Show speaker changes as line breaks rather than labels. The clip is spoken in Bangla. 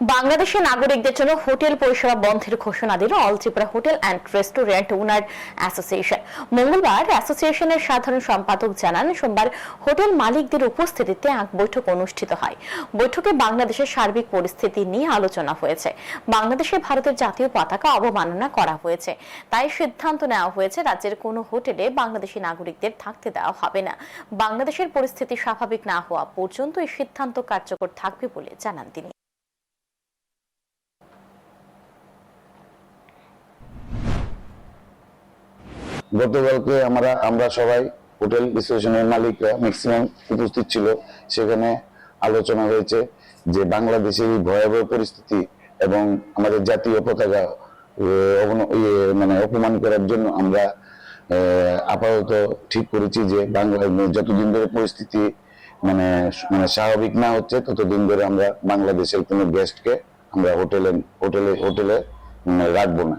বাংলাদেশের নাগরিকদের জন্য হোটেল পরিষেবা বন্ধের ঘোষণা দিল all Tripura hotel and restaurant owner association. মঙ্গলবার অ্যাসোসিয়েশনের সাধারণ সম্পাদক জানান, সোমবার হোটেল মালিকদের উপস্থিতিতে এক বৈঠক অনুষ্ঠিত হয়। বৈঠকে বাংলাদেশের সার্বিক পরিস্থিতি নিয়ে আলোচনা হয়েছে। বাংলাদেশে ভারতের জাতীয় পতাকা অবমাননা করা হয়েছে। তাই সিদ্ধান্ত নেওয়া হয়েছে, রাজ্যের কোনো হোটেলে বাংলাদেশি নাগরিকদের থাকতে দেওয়া হবে না। বাংলাদেশের পরিস্থিতি স্বাভাবিক না হওয়া পর্যন্ত এই সিদ্ধান্ত কার্যকর থাকবে বলে জানান তিনি।
গতকালকে আমরা আমরা সবাই হোটেল রিসেপশনের মালিকরা ম্যাক্সিমাম উপস্থিত ছিল। সেখানে আলোচনা হয়েছে যে বাংলাদেশের এই ভয়াবহ পরিস্থিতি এবং আমাদের জাতীয় পতাকা মানে অপমান করার জন্য আমরা আপাতত ঠিক করেছি যে বাংলায় যতদিন ধরে পরিস্থিতি মানে মানে স্বাভাবিক না হচ্ছে, ততদিন ধরে আমরা বাংলাদেশের কোনো গেস্টকে আমরা হোটেলে হোটেলে হোটেলে মানে রাখব না।